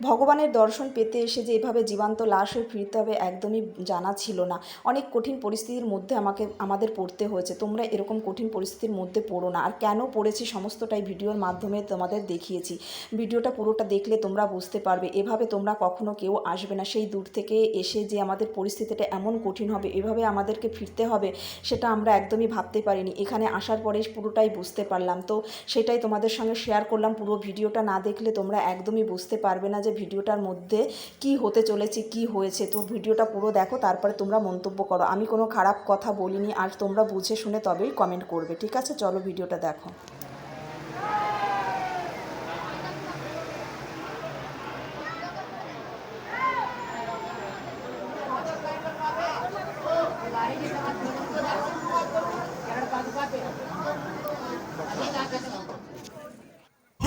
ভগবানের দর্শন পেতে এসে যে এভাবে জীবান্ত লাশ হয়ে ফিরতে হবে একদমই জানা ছিল না। অনেক কঠিন পরিস্থিতির মধ্যে আমাকে, আমাদের পড়তে হয়েছে। তোমরা এরকম কঠিন পরিস্থিতির মধ্যে পড়ো না। আর কেন পড়েছি সমস্তটাই ভিডিওর মাধ্যমে তোমাদের দেখিয়েছি। ভিডিওটা পুরোটা দেখলে তোমরা বুঝতে পারবে। এভাবে তোমরা কখনো কেউ আসবে না। সেই দূর থেকে এসে যে আমাদের পরিস্থিতিটা এমন কঠিন হবে, এভাবে আমাদেরকে ফিরতে হবে, সেটা আমরা একদমই ভাবতে পারিনি। এখানে আসার পরে পুরোটাই বুঝতে পারলাম। তো সেটাই তোমাদের সঙ্গে শেয়ার করলাম। পুরো ভিডিওটা না দেখলে তোমরা একদমই বুঝতে পারবে না যে ভিডিওটার মধ্যে কি হতে চলেছে, কি হয়েছে, তো ভিডিওটা পুরো দেখো, তারপরে তোমরা মন্তব্য করো। আমি কোনো খারাপ কথা বলিনি, আর তোমরা বুঝে শুনে তবেই কমেন্ট করবে, ঠিক আছে? চলো ভিডিওটা দেখো।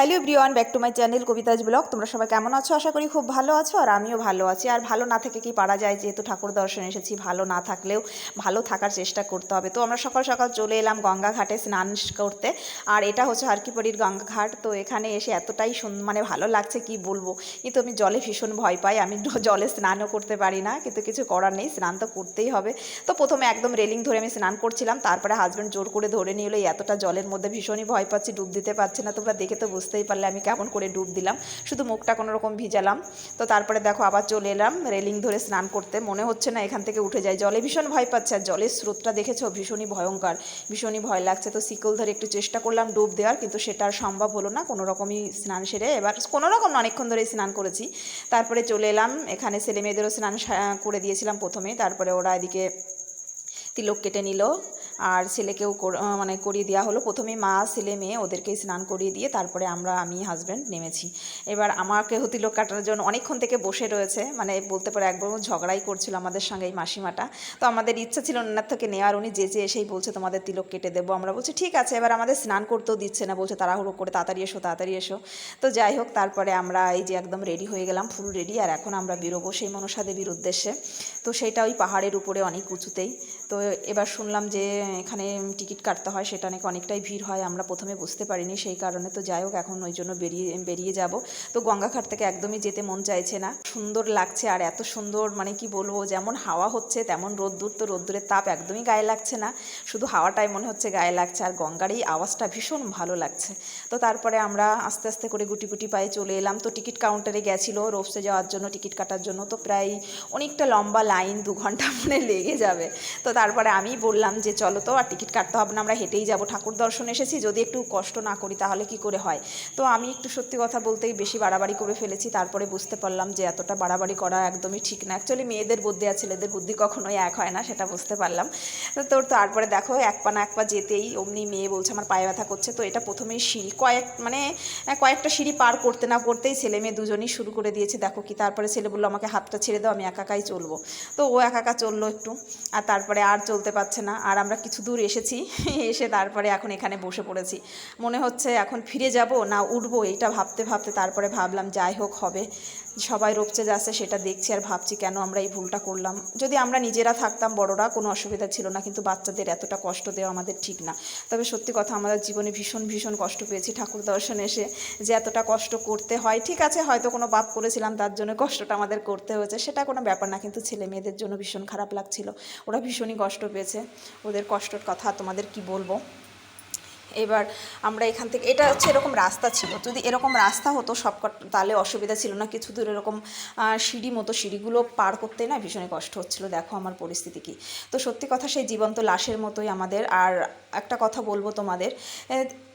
Hello everyone back to my channel Kabita's blog তোমরা সবাই কেমন আছো? আশা করি খুব ভালো আছো আর আমিও ভালো আছি। আর ভালো না থেকে কি পারা যায়? যেহেতু ঠাকুর দর্শন এসেছি, ভালো না থাকলেও ভালো থাকার চেষ্টা করতে হবে। তো আমরা সকাল সকাল চলে এলাম গঙ্গা ঘাটে স্নান করতে। আর এটা হচ্ছে হারকিপড়ির গঙ্গা ঘাট তো এখানে এসে এতটাই মানে ভালো লাগছে, কি বলব? কিন্তু আমি জলে ভীষণ ভয় পাই। আমি জলে স্নানও করতে পারি না, কিন্তু কিছু করার নেই, স্নান তো করতেই হবে। তো প্রথমে একদম রেলিং ধরে আমি স্নান করছিলাম। তারপরে হাজব্যান্ড জোর করে ধরে নিয়ে এলো। এতটা জলের মধ্যে ভীষণই ভয় পাচ্ছি, ডুব দিতে পারছি না। তোমরা দেখে তো বুঝতেই পারলে আমি কেমন করে ডুব দিলাম। শুধু মুখটা কোনো রকম ভিজালাম। তো তারপরে দেখো আবার চলে এলাম রেলিং ধরে স্নান করতে। মনে হচ্ছে না এখান থেকে উঠে যায় জলে ভীষণ ভয় পাচ্ছে আর জলের স্রোতটা দেখেছ? ভীষণই ভয়ঙ্কর, ভীষণই ভয় লাগছে। তো সিকল ধরে একটু চেষ্টা করলাম ডুব দেওয়ার, কিন্তু সেটা আর সম্ভব হলো না। কোনো রকমই স্নান সেরে এবার কোনো রকম অনেকক্ষণ ধরে স্নান করেছি। তারপরে চলে এলাম। এখানে ছেলে মেয়েদেরও স্নান করে দিয়েছিলাম প্রথমে। তারপরে ওরা এদিকে তিলক কেটে নিল। আর ছেলেকেও মানে করিয়ে দেওয়া হলো। প্রথমে মা, ছেলে, মেয়ে ওদেরকে স্নান করিয়ে দিয়ে তারপরে আমরা, আমি হাজব্যান্ড নেমেছি। এবার আমাকেও তিলক কাটার জন্য অনেকক্ষণ থেকে বসে রয়েছে। মানে বলতে পারে একবার ঝগড়াই করছিল আমাদের সঙ্গে এই মাসিমাটা। তো আমাদের ইচ্ছা ছিল ওনার থেকে নেওয়ার। উনি যে যে এসেই বলছে, তোমাদের তিলক কেটে দেবো। আমরা বলছি, ঠিক আছে। এবার আমাদের স্নান করতেও দিচ্ছে না। বলছে, তাড়াহুড়ো করে তাড়াতাড়ি এসো তাড়াতাড়ি এসো। তো যাই হোক, তারপরে আমরা এই যে একদম রেডি হয়ে গেলাম ফুল রেডি আর এখন আমরা বেরোবো সেই মনসা দেবীর উদ্দেশ্যে তো সেটা ওই পাহাড়ের উপরে অনেক উঁচুতেই। তো এবার শুনলাম যে এখানে টিকিট কাটতে হয়, সেটা নাকি অনেকটাই ভিড় হয়, আমরা প্রথমে বুঝতে পারিনি, সেই কারণে তো যাই হোক, এখন ওই জন্য বেরিয়ে বেরিয়ে যাব। তো গঙ্গাঘাট থেকে একদমই যেতে মন চাইছে না। সুন্দর লাগছে আর এত সুন্দর মানে কি বলব, যেমন হাওয়া হচ্ছে, তেমন রোদ্দুর, তো রোদ্দুরের তাপ একদমই গায়ে লাগছে না। শুধু হাওয়াটাই মনে হচ্ছে গায়ে লাগছে, আর গঙ্গার এই আওয়াজটা ভীষণ ভালো লাগছে। তো তারপরে আমরা আস্তে আস্তে করে গুটি গুটি পায়ে চলে এলাম। তো টিকিট কাউন্টারে গেছিল, রোপসে যাওয়ার জন্য, টিকিট কাটার জন্য, তো প্রায় অনেকটা লম্বা লাইন, দু ঘণ্টা মানে লেগে যাবে। তো তারপরে আমি বললাম যে, চলো তো, আর টিকিট কাটতে হবে না, আমরা হেঁটেই যাব। ঠাকুর দর্শন এসেছি, যদি একটু কষ্ট না করি, তাহলে কি করে হয়? তো আমি একটু সত্যি কথা বলতেই বেশি বাড়াবাড়ি করে ফেলেছি। তারপরে বুঝতে পারলাম যে, এতটা বাড়াবাড়ি করা একদমই ঠিক না। অ্যাকচুয়ালি মেয়েদের বুদ্ধি আর ছেলেদের বুদ্ধি কখনোই এক হয় না, সেটা বুঝতে পারলাম। তো তোর তারপরে দেখো, এক পা না এক পা যেতেই অমনি মেয়ে বলছে, আমার পায়ে ব্যথা করছে। তো এটা প্রথমেই সিঁড়ি কয়েক মানে কয়েকটা সিঁড়ি পার করতে না করতেই ছেলে মেয়ে দুজনেই শুরু করে দিয়েছে, দেখো কি, তারপরে ছেলে বলল, আমাকে হাতটা ছেড়ে দাও, আমি একাকাই চলবো। তো ও একা একা চলল একটু, আর তারপরে আর চলতে পারছে না। আর আমরা কিছু দূর এসেছি, এসে তারপরে এখন এখানে বসে পড়েছি। মনে হচ্ছে এখন ফিরে যাব, না উঠবো এটা ভাবতে ভাবতে তারপরে ভাবলাম যাই হোক, হবে। সবাই রোপচে যাচ্ছে সেটা দেখছি আর ভাবছি কেন আমরা এই ভুলটা করলাম। যদি আমরা নিজেরা থাকতাম, বড়রা, কোনো অসুবিধা ছিল না, কিন্তু বাচ্চাদের এতটা কষ্ট দেওয়া আমাদের ঠিক না। তবে সত্যি কথা, আমাদের জীবনে ভীষণ ভীষণ কষ্ট পেয়েছি ঠাকুর দর্শন এসে, যে এতটা কষ্ট করতে হয়। ঠিক আছে, হয়তো কোনো পাপ করেছিলাম, তার জন্য কষ্টটা আমাদের করতে হয়েছে, সেটা কোনো ব্যাপার না, কিন্তু ছেলে মেয়েদের জন্য ভীষণ খারাপ লাগছিল। ওরা ভীষণই কষ্ট পেয়েছে। ওদের কষ্টের কথা তোমাদের কি বলব? এবার আমরা এখান থেকে, এটা হচ্ছে এরকম রাস্তা ছিল। যদি এরকম রাস্তা হতো সবকট, তাহলে অসুবিধা ছিল না। কিছু দূর এরকম সিঁড়ি মতো, সিঁড়িগুলো পার করতে না ভীষণই কষ্ট হচ্ছিল। দেখো আমার পরিস্থিতি কি। তো সত্যি কথা সেই জীবন্ত লাশের মতোই আমাদের। আর একটা কথা বলব তোমাদের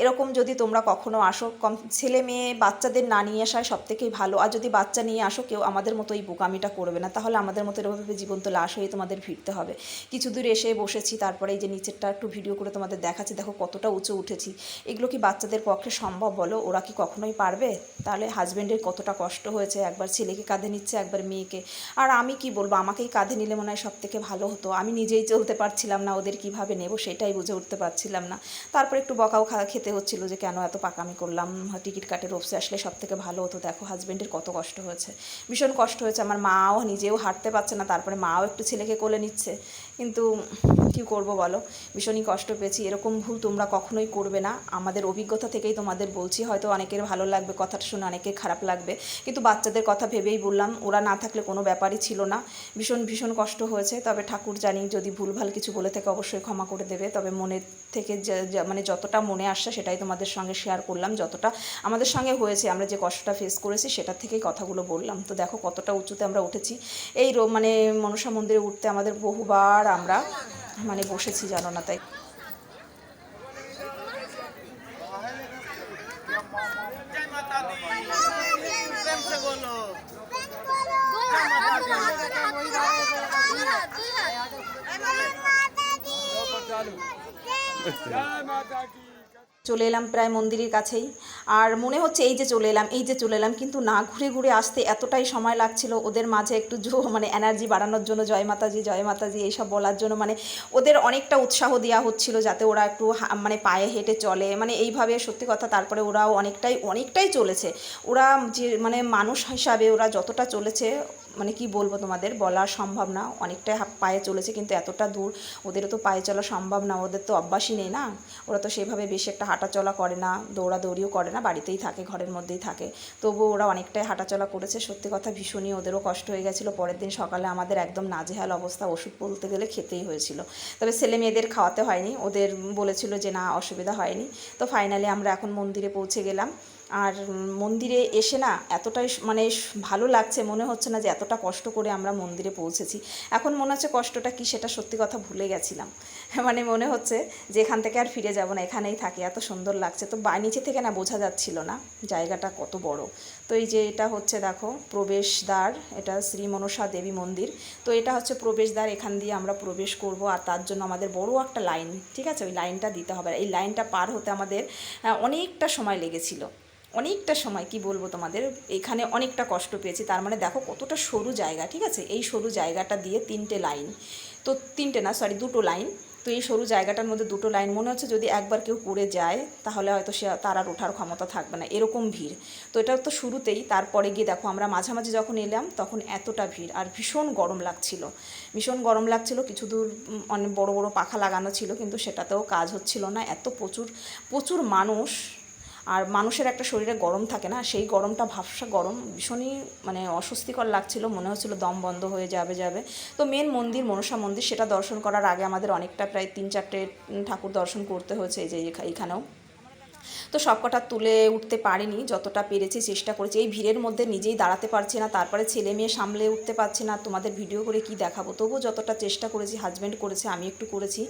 এরকম যদি তোমরা কখনো আসো, কম, ছেলে মেয়ে, বাচ্চাদের না নিয়ে আসায় সব থেকেই ভালো। আর যদি বাচ্চা নিয়ে আসো, কেউ আমাদের মতো এই বোকামিটা করবে না। তাহলে আমাদের মতো এরকমভাবে জীবন্ত লাশ হয়ে তোমাদের ফিরতে হবে। কিছু দূর এসে বসেছি, তারপরে এই যে নিচেরটা একটু ভিডিও করে তোমাদের দেখাচ্ছি। দেখো কতটা উঁচু উঠেছি। এগুলো কি বাচ্চাদের পক্ষে সম্ভব বলো? ওরা কি কখনোই পারবে? তাহলে হাজব্যান্ডের কতটা কষ্ট হয়েছে? একবার ছেলেকে কাঁধে নিচ্ছে, একবার মেয়েকে। আর আমি কি বলব? আমাকেই কাঁধে নিলে মনে হয় সব থেকে ভালো হতো। আমি নিজেই চলতে পারছিলাম না ওদের কীভাবে নেব সেটাই বুঝে উঠতে পারছিলাম না। তারপর একটু বকাও খা খেতে হচ্ছিল যে কেন এত পাকামি করলাম? টিকিট কাটে রোপসে আসলে সব থেকে ভালো হতো। দেখো হাজব্যান্ডের কত কষ্ট হয়েছে। ভীষণ কষ্ট হয়েছে। আমার মাও নিজেও হাঁটতে পারছে না। তারপরে মাও একটু ছেলেকে কোলে নিচ্ছে। কিন্তু কী করব বলো? ভীষণই কষ্ট পেয়েছি। এরকম ভুল তোমরা কখনোই করবে না। আমাদের অভিজ্ঞতা থেকেই তোমাদের বলছি। হয়তো অনেকের ভালো লাগবে, কথাটা শুনে অনেকের খারাপ লাগবে। কিন্তু বাচ্চাদের কথা ভেবেই বললাম, ওরা না থাকলে কোনো ব্যাপারই ছিল না। ভীষণ ভীষণ কষ্ট হয়েছে। তবে ঠাকুর জানি যদি ভুলভাল কিছু বলে থেকে অবশ্যই ক্ষমা করে দেবে। তবে মনের থেকে মানে যতটা মনে আসছে সেটাই তোমাদের সঙ্গে শেয়ার করলাম। যতটা আমাদের সঙ্গে হয়েছে, আমরা যে কষ্টটা ফেস করেছি সেটা থেকেই কথাগুলো বললাম। তো দেখো কতটা উঁচুতে আমরা উঠেছি। এই মানে মনসা মন্দিরে উঠতে আমাদের বহুবার আর আমরা মানে বসেছি জানো না তাই। জয় মাতা চলে এলাম প্রায় মন্দিরের কাছেই। আর মনে হচ্ছে এই যে চলে এলাম, এই যে চলে এলাম, কিন্তু না ঘুরে ঘুরে আসতে এতটাই সময় লাগছিল। ওদের মাঝে একটু জো মানে এনার্জি বাড়ানোর জন্য, জয় মাতাজি জয় মাতাজি, এইসব বলার জন্য মানে ওদের অনেকটা উৎসাহ দেওয়া হচ্ছিল যাতে ওরা একটু মানে পায়ে হেঁটে চলে। মানে এইভাবে সত্যি কথা, তারপরে ওরাও অনেকটাই অনেকটাই চলেছে। ওরা যে মানে মানুষ হিসাবে ওরা যতটা চলেছে মানে কি বলব তোমাদের? বলা সম্ভব না। অনেকটাই পায়ে চলেছে কিন্তু এতটা দূর ওদেরও তো পায়ে চলা সম্ভব না। ওদের তো অভ্যাসই নেই না? ওরা তো সেভাবে বেশি একটা হাঁটাচলা করে না, দৌড়াদৌড়িও করে না, বাড়িতেই থাকে, ঘরের মধ্যেই থাকে। তবুও ওরা অনেকটাই হাঁটাচলা করেছে। সত্যি কথা ভীষণই ওদেরও কষ্ট হয়ে গেছিল। পরের দিন সকালে আমাদের একদম নাজেহাল অবস্থা। ওষুধ বলতে গেলে খেতেই হয়েছিল। তবে ছেলে মেয়েদের খাওয়াতে হয়নি। ওদের বলেছিল যে না, অসুবিধা হয়নি। তো ফাইনালি আমরা এখন মন্দিরে পৌঁছে গেলাম। আর মন্দিরে এসে না এতটাই মানে ভালো লাগছে, মনে হচ্ছে না যে এতটা কষ্ট করে আমরা মন্দিরে পৌঁছেছি। এখন মনে হচ্ছে কষ্টটা কি সেটা সত্যি কথা ভুলে গেছিলাম। মানে মনে হচ্ছে যে এখান থেকে আর ফিরে যাব না, এখানেই থাকি, এত সুন্দর লাগছে। তো বা নিচে থেকে না বোঝা যাচ্ছিল না জায়গাটা কত বড়। তো এই যে এটা হচ্ছে দেখো প্রবেশদ্বার, এটা শ্রী মনসা দেবী মন্দির। তো এটা হচ্ছে প্রবেশদ্বার, এখান দিয়ে আমরা প্রবেশ করব আর তার জন্য আমাদের বড় একটা লাইন, ঠিক আছে? ওই লাইনটা দিতে হবে। এই লাইনটা পার হতে আমাদের অনেকটা সময় লেগেছিল। অনেকটা সময়, কি বলব তোমাদের, এখানে অনেকটা কষ্ট পেয়েছি। তার মানে দেখো কতটা সরু জায়গা, ঠিক আছে? এই সরু জায়গাটা দিয়ে তিনটে লাইন, তো তিনটে না সরি দুটো লাইন। তো এই সরু জায়গাটার মধ্যে দুটো লাইন, মনে হচ্ছে যদি একবার কেউ পড়ে যায়, তাহলে হয়তো সে তার আর ওঠার ক্ষমতা থাকবে না। এরকম ভিড়। তো এটা তো শুরুতেই, তারপরে গিয়ে দেখো আমরা মাঝামাঝি যখন এলাম, তখন এতটা ভিড়, আর ভীষণ গরম লাগছিল। ভীষণ গরম লাগছিল, কিছু দূর অনেক বড় বড় পাখা লাগানো ছিল, কিন্তু সেটাতেও কাজ হচ্ছিল না। এত প্রচুর প্রচুর মানুষ আর মানুষের একটা শরীরে গরম থাকে না, সেই গরমটা ভাবসা গরম ভীষণই মানে অস্বস্তিকর লাগছিল, মনে হচ্ছিল দম বন্ধ হয়ে যাবে যাবে। তো মেন মন্দির, মনসা মন্দির, সেটা দর্শন করার আগে আমাদের অনেকটা প্রায় তিন চারটে ঠাকুর দর্শন করতে হয়েছে এই যে এখানেও। তো সবকটা তুলে উঠতে পারিনি, যতটা পেরেছি চেষ্টা করেছি। এই ভিড়ের মধ্যে নিজেই দাঁড়াতে পারছি না, তারপরে ছেলে মেয়ে সামলে উঠতে পারছি না, তোমাদের ভিডিও করে কি দেখাবো? তবুও যতটা চেষ্টা করেছি হাজব্যান্ড করেছে, আমি একটু করেছি।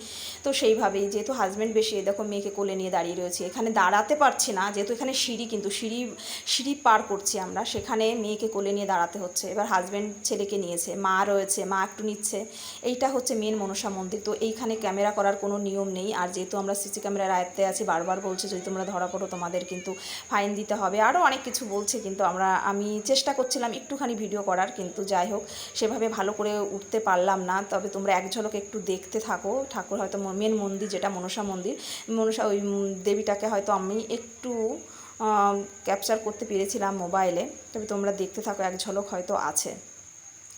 তো সেইভাবেই, যেহেতু হাজব্যান্ড বেশি দেখো মেয়েকে কোলে নিয়ে দাঁড়িয়ে রয়েছে। এখানে দাঁড়াতে পারছি না, যেহেতু এখানে সিঁড়ি কিন্তু, সিঁড়ি সিঁড়ি পার করছি আমরা, সেখানে মেয়েকে কোলে নিয়ে দাঁড়াতে হচ্ছে। এবার হাজব্যান্ড ছেলেকে নিয়েছে, মা রয়েছে, মা একটু নিচ্ছে। এইটা হচ্ছে মেন মনসা মন্দির, তো এইখানে ক্যামেরা করার কোনো নিয়ম নেই। আর যেহেতু আমরা সিসি ক্যামেরার আয়ত্তে আছি, বারবার বলছে যদি তোমরা ধরা পড়ো তোমাদের কিন্তু ফাইন দিতে হবে। আরও অনেক কিছু বলছে কিন্তু আমরা, আমি চেষ্টা করছিলাম একটুখানি ভিডিও করার কিন্তু যাই হোক, সেভাবে ভালো করে উঠতে পারলাম না। তবে তোমরা এক ঝলক একটু দেখতে থাকো। ঠাকুর হয়তো মেন মন্দির যেটা মনসা মন্দির, মনসা ওই দেবীটাকে হয়তো আমি একটু ক্যাপচার করতে পেরেছিলাম মোবাইলে তবে তোমরা দেখতে থাকো, এক ঝলক হয়তো আছে।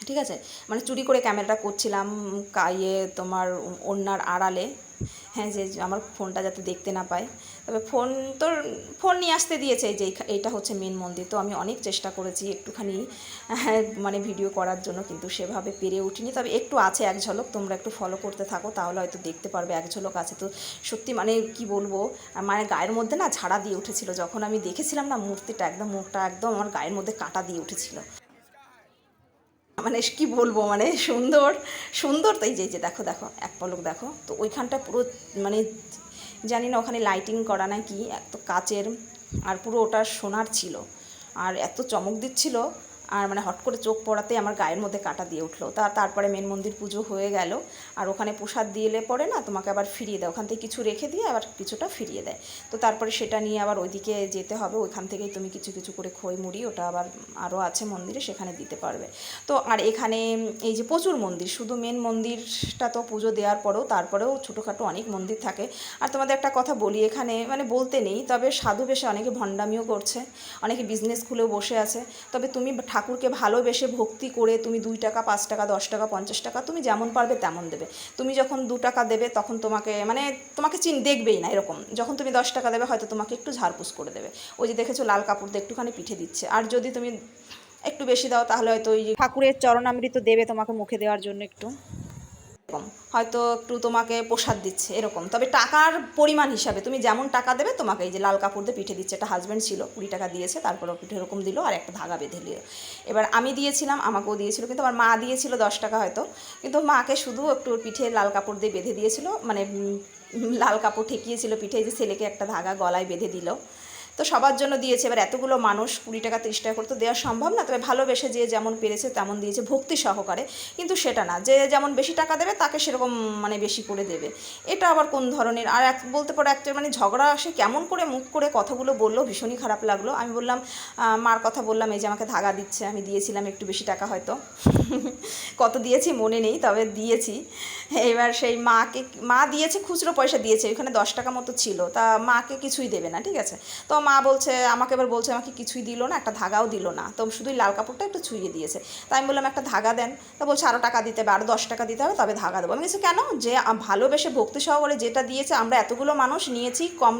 ঠিক আছে? মানে চুরি করে ক্যামেরাটা করছিলাম কা- ইয়ে তোমার অন্যার আড়ালে। হ্যাঁ যে আমার ফোনটা যাতে দেখতে না পায়। তবে ফোন তো ফোন নিয়ে আসতে দিয়েছে যে এইটা হচ্ছে মেন মন্দির। তো আমি অনেক চেষ্টা করেছি একটুখানি হ্যাঁ, মানে ভিডিও করার জন্য কিন্তু সেভাবে পেরে উঠিনি। তবে একটু আছে এক ঝলক তোমরা একটু ফলো করতে থাকো তাহলে হয়তো দেখতে পারবে এক ঝলক আছে। তো সত্যি মানে কি বলব মানে গায়ের মধ্যে না ঝাড়া দিয়ে উঠেছিল। যখন আমি দেখেছিলাম না মূর্তিটা একদম মুখটা একদম আমার গায়ের মধ্যে কাটা দিয়ে উঠেছিল। মানে কি বলব মানে সুন্দর সুন্দর তাই যে দেখো দেখো এক পলক দেখো। তো ওইখানটা পুরো মানে জানি না ওখানে লাইটিং করা নাকি, এত কাচের, আর পুরো ওটা সোনার ছিল। আর এত চমক দিচ্ছিল আর মানে হট করে চোখ পড়াতে আমার গায়ের মধ্যে কাটা দিয়ে উঠল। তা তারপরে মেন মন্দির পুজো হয়ে গেল। আর ওখানে প্রসাদ দিলে পরে না তোমাকে আবার ফিরিয়ে দেয়। ওখান থেকে কিছু রেখে দিয়ে আবার কিছুটা ফিরিয়ে দেয়। তো তারপরে সেটা নিয়ে আবার ওইদিকে যেতে হবে। ওইখান থেকেই তুমি কিছু কিছু করে খই মুড়ি ওটা আবার আরও আছে মন্দিরে সেখানে দিতে পারবে। তো আর এখানে এই যে প্রচুর মন্দির, শুধু মেন মন্দিরটা তো পুজো দেওয়ার পরেও তারপরেও ছোটোখাটো অনেক মন্দির থাকে। আর তোমাদের একটা কথা বলি, এখানে মানে বলতে নেই, তবে সাধু বেশে অনেকে ভণ্ডামিও করছে, অনেকে বিজনেস খুলেও বসে আছে। তবে তুমি ঠাকুরকে ভালোবেসে ভক্তি করে তুমি দুই টাকা, পাঁচ টাকা, দশ টাকা, পঞ্চাশ টাকা, তুমি যেমন পারবে তেমন দেবে। তুমি যখন দু টাকা দেবে তখন তোমাকে মানে তোমাকে চিন, দেখবেই না এরকম। যখন তুমি দশ টাকা দেবে হয়তো তোমাকে একটু ঝাড়পুস করে দেবে। ওই যে দেখেছ লাল কাপড় দিয়ে একটুখানি পিঠে দিচ্ছে। আর যদি তুমি একটু বেশি দাও তাহলে হয়তো ওই ঠাকুরের চরণামৃত দেবে তোমাকে মুখে দেওয়ার জন্য একটু। হয়তো একটু তোমাকে প্রসাদ দিচ্ছে, এরকম। তবে টাকার পরিমাণ হিসাবে তুমি যেমন টাকা দেবে, তোমাকে এই যে লাল কাপড় দিয়ে পিঠে দিচ্ছে, একটা হাজব্যান্ড ছিল, কুড়ি টাকা দিয়েছে, তারপর পিঠে এরকম দিল, আর একটা ধাগা বেঁধে দিল এবার আমি দিয়েছিলাম, আমাকেও দিয়েছিল, কিন্তু আমার মা দিয়েছিল দশ টাকা হয়তো, কিন্তু মাকে শুধু একটু পিঠে লাল কাপড় দিয়ে বেঁধে দিয়েছিল মানে লাল কাপড় ঠেকিয়েছিল পিঠে যে ছেলেকে একটা ধাগা গলায় বেঁধে দিল। তো সবার জন্য দিয়েছে। এবার এতগুলো মানুষ কুড়ি টাকা, তিরিশ টাকা করে তো দেওয়া সম্ভব না। তবে ভালোবেসে যে যেমন পেরেছে তেমন দিয়েছে ভক্তি সহকারে। কিন্তু সেটা না। যে যেমন বেশি টাকা দেবে তাকে সেরকম মানে বেশি করে দেবে। এটা আবার কোন ধরনের? আর এক বলতে পারো একটা মানে ঝগড়া সে কেমন করে মুখ করে কথাগুলো বলল, ভীষণই খারাপ লাগল। আমি বললাম মার কথা বললাম, এই যে আমাকে ধাগা দিচ্ছে, আমি দিয়েছিলাম একটু বেশি টাকা হয়তো। কত দিয়েছি মনে নেই, তবে দিয়েছি। এবার সেই মাকে, মা দিয়েছে, খুচরো পয়সা দিয়েছে, ওইখানে দশ টাকা মতো ছিল। তা মাকে কিছুই দেবে না, ঠিক আছে? তো মা বলছে, আমাকে এবার বলছে, আমাকে কিছুই দিল না, একটা ধাগাও দিল না। তো শুধুই লাল কাপড়টা একটু ছুঁয়ে দিয়েছে। তাই আমি বললাম, একটা ধাগা দেন। তা বলছে আরও টাকা দিতে হবে আরও দশ টাকা দিতে হবে, তবে ধাগা দেবো। আমি বলছি, কেন? যে ভালোবেসে ভক্তি সহকারে যেটা দিয়েছে, আমরা এতগুলো মানুষ নিয়েছি, কম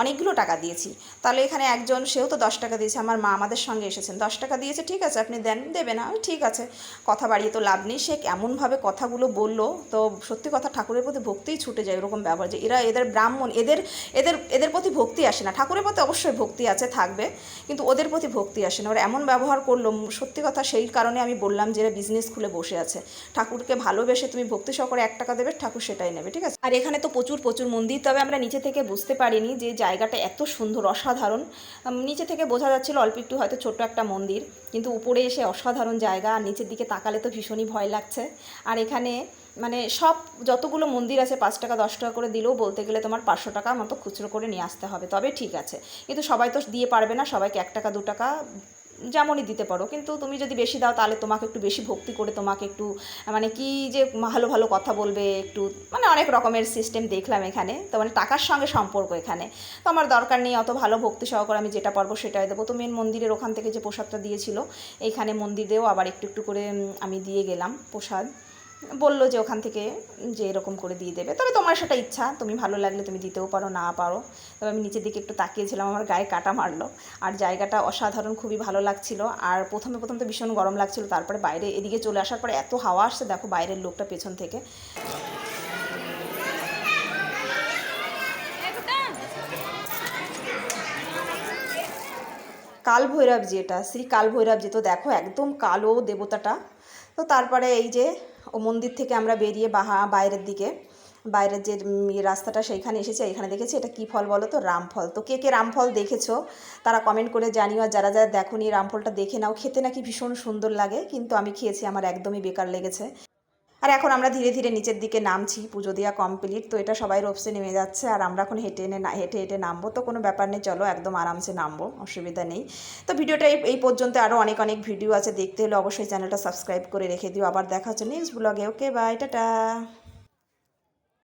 অনেকগুলো টাকা দিয়েছি। তাহলে এখানে একজন, সেও তো দশ টাকা দিয়েছে, আমার মা আমাদের সঙ্গে এসেছেন। দশ টাকা দিয়েছে, ঠিক আছে, আপনি দেন, দেবে না, ঠিক আছে, কথা বাড়িয়ে তো লাভ নেই। সে এমনভাবে কথাগুলো বলল, তো সত্যি কথা ঠাকুরের প্রতি ভক্তিই ছুটে যায়, এরকম ব্যবহার যে, এরা এদের ব্রাহ্মণ, এদের এদের এদের প্রতি ভক্তি আসে না। ঠাকুরের প্রতি অবশ্যই ভক্তি আছে, থাকবে। কিন্তু ওদের প্রতি ভক্তি আসে না। ওরা এমন ব্যবহার করল, সত্যি কথা সেই কারণে আমি বললাম যে এরা বিজনেস খুলে বসে আছে। ঠাকুরকে ভালোবেসে তুমি ভক্তি সহকারে এক টাকা দেবে, ঠাকুর সেটাই নেবে, ঠিক আছে? আর এখানে তো প্রচুর প্রচুর মন্দির, তবে আমরা নিচে থেকে বুঝতে পারিনি যে জায়গাটা এত সুন্দর, অসাধারণ। নিচে থেকে বোঝা যাচ্ছিল অল্প একটু হয়তো ছোট্ট একটা মন্দির, কিন্তু উপরে এসে অসাধারণ জায়গা, আর নিচের দিকে তাকালে তো ভীষণই ভয় লাগছে। আর এখানে মানে সব যতগুলো মন্দির আছে, পাঁচ টাকা, দশ টাকা করে দিলেও বলতে গেলে তোমার পাঁচশো টাকা মতো খুচরো করে নিয়ে আসতে হবে। তবে ঠিক আছে। কিন্তু সবাই তো দিয়ে পারবে না, সবাইকে এক টাকা, দু টাকা যেমনই দিতে পারো। কিন্তু তুমি যদি বেশি দাও, তাহলে তোমাকে একটু বেশি ভক্তি করে তোমাকে একটু মানে কি যে ভালো ভালো কথা বলবে, একটু মানে অনেক রকমের সিস্টেম দেখলাম এখানে। তো মানে টাকার সঙ্গে সম্পর্ক এখানে। তো আমার দরকার নেই, অত ভালো ভক্তি সহকারে আমি যেটা পারব সেটাই দেবো। তো মেন মন্দিরের ওখান থেকে যে প্রসাদটা দিয়েছিল, এইখানে মন্দিরেও আবার একটু একটু করে আমি দিয়ে গেলাম প্রসাদ। বলল যে ওখান থেকে যে এরকম করে দিয়ে দেবে। তবে তোমার সেটা ইচ্ছা, তুমি ভালো লাগলে তুমি দিতেও পারো, না পারো। তবে আমি নিচের দিকে একটু তাকিয়েছিলাম, আমার গায়ে কাটা মারলো। আর জায়গাটা অসাধারণ, খুবই ভালো লাগছিল। আর প্রথমে প্রথম তো ভীষণ গরম লাগছিল, তারপরে বাইরে এদিকে চলে আসার পরে এত হাওয়া আসছে, দেখো বাইরের লোকটা পেছন থেকে। কাল ভৈরবজি এটা শ্রী কাল ভৈরবজি তো দেখো একদম কালো দেবতাটা। তো তারপরে এই যে ও মন্দির থেকে আমরা বেরিয়ে বাহা বাইরের দিকে, বাইরের যে ইয়ে রাস্তাটা সেইখানে এসেছে, এখানে দেখেছি এটা কী ফল বলো তো? রামফল। তো কে কে রামফল দেখেছ, তারা কমেন্ট করে জানিও, আর যারা যারা দেখো নি রামফলটা দেখে নাও, খেতে নাকি ভীষণ সুন্দর লাগে, কিন্তু আমি খেয়েছি, আমার একদমই বেকার লেগেছে। আর এখন আমরা ধীরে ধীরে নিচের দিকে নামছি, পুজো দেওয়া কমপ্লিট তো এটা সবাই রোপসে নেমে যাচ্ছে আর আমরা এখন হেঁটে এনে হেঁটে হেঁটে নামবো, তো কোনো ব্যাপার নেই, চলো একদম আরামসে নামবো, অসুবিধা নেই। তো ভিডিওটা এই পর্যন্ত আরও অনেক অনেক ভিডিও আছে, দেখতে হলে অবশ্যই চ্যানেলটা সাবস্ক্রাইব করে রেখে দিও, আবার দেখা হচ্ছে নেক্সট ব্লগে ওকে বাই টাটা।